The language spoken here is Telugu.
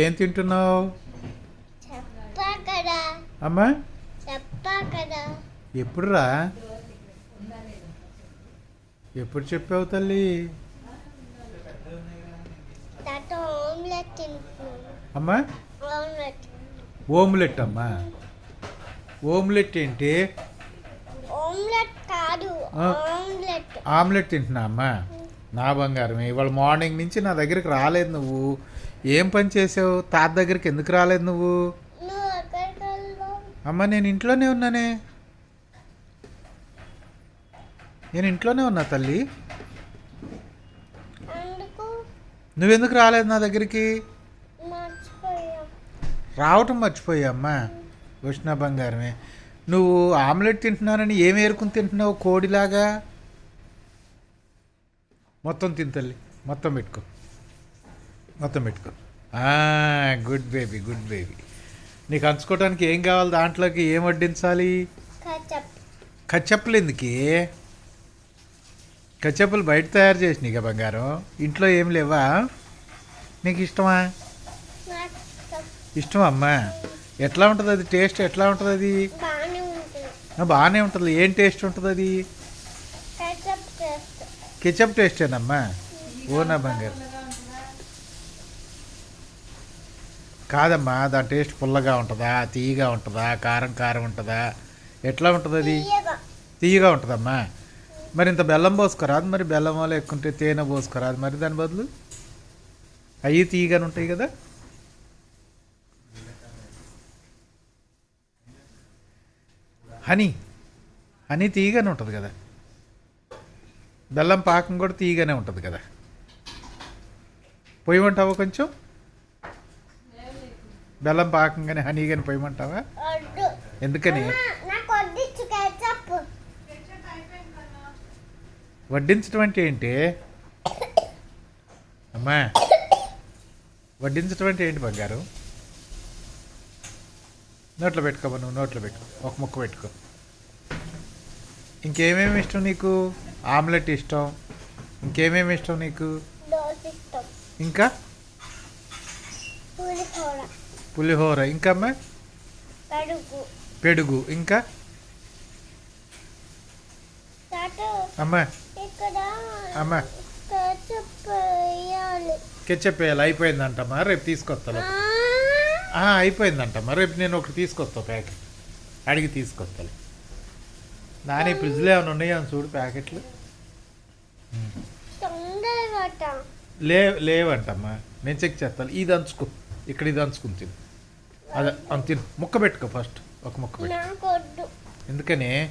ఏం తింటున్నావు? అమ్మా? ఎప్పుడురా? ఎప్పుడు చెప్పావు తల్లి? అమ్మా? ఓమ్లెట్ అమ్మా. ఓమ్లెట్ ఏంటి? కాదు ఆమ్లెట్. తింటున్నా అమ్మా. నా బంగారం ఇవాళ మార్నింగ్ నుంచి నా దగ్గరికి రాలేదు నువ్వు. ఏం పని చేసావు? తాత దగ్గరికి ఎందుకు రాలేదు నువ్వు? అమ్మ నేను ఇంట్లోనే ఉన్నానే. నేను ఇంట్లోనే ఉన్నా తల్లి. నువ్వెందుకు రాలేదు నా దగ్గరికి? రావటం మర్చిపోయా అమ్మా? ఉష్ణ బంగారమే. నువ్వు ఆమ్లెట్ తింటున్నానని ఏం ఏరుకుని తింటున్నావు కోడిలాగా? మొత్తం తిని తల్లి. మొత్తం పెట్టుకో. మొత్తం పెట్టుకో. గుడ్ బేబీ గుడ్ బేబీ నీకు అంచుకోవడానికి ఏం కావాలి దాంట్లోకి? ఏం వడ్డించాలి? కచ్చప్పులు ఎందుకే? కచ్చప్పులు బయట తయారు చేసినాయి కదా బంగారం. ఇంట్లో ఏం లేవా? నీకు ఇష్టమా? నాకు ఇష్టమా అమ్మా? ఎట్లా ఉంటుంది అది టేస్ట్ ఎట్లా ఉంటుంది అది బాగానే ఉంటుంది. ఆ, బాగానే ఉంటుంది. ఏం టేస్ట్ ఉంటుంది అది కచప్ టేస్ట్. కెచప్ టేస్టేనమ్మా. ఓ నా బంగారు. కాదమ్మా దాని టేస్ట్ పుల్లగా ఉంటుందా తీయగా ఉంటుందా కారం కారం ఉంటుందా? ఎట్లా ఉంటుంది అది? తీయగా. ఉంటుందమ్మా. మరి ఇంత బెల్లం పోసుకోరాదు మరి బెల్లం వల్ల ఎక్కుంటే తేనె పోసుకోరాదు మరి దాని బదులు? అవి తీయగానే ఉంటాయి కదా. హనీ. హనీ తీయగానే ఉంటుంది కదా. బెల్లం పాకం కూడా తీయగానే ఉంటుంది కదా. పొయ్యమంటావా కొంచెం. బెల్లం పాకం కానీ హనీ కానీ పొయ్యమంటావా వద్దు ఎందుకని వడ్డించడం అంటే ఏంటి? అమ్మా వడ్డించడం అంటే ఏంటి బంగారు? నోట్లో పెట్టుకోమా నువ్వు నోట్లో పెట్టుకో. ఒక ముక్క పెట్టుకో. ఇంకేమేమి ఇష్టం నీకు? ఆమ్లెట్ ఇష్టం. ఇంకేమేమి ఇష్టం నీకు? ఇంకా? పులిహోర. ఇంకా అమ్మా? పెడుగు ఇంకా? అమ్మా? అమ్మా? కెచ్చప్ వేయాలి. అయిపోయిందంటమ్మా. రేపు తీసుకొస్తాను అయిపోయిందంటమ్మా. రేపు నేను ఒకటి తీసుకొస్తా ప్యాకెట్. అడిగి తీసుకొస్తాను నాని ఫ్రిడ్జ్లో ఏమైనా ఉన్నాయా అని చూడు ప్యాకెట్లు. లేవంటమ్మా. నేను చెక్ చేస్తాను ఇది అంచుకో. ఇక్కడ ఇది అంచుకుని తిను. అదే అంత తిను. ముక్క పెట్టుకో ఫస్ట్. ఒక ముక్క పెట్టు ఎందుకని?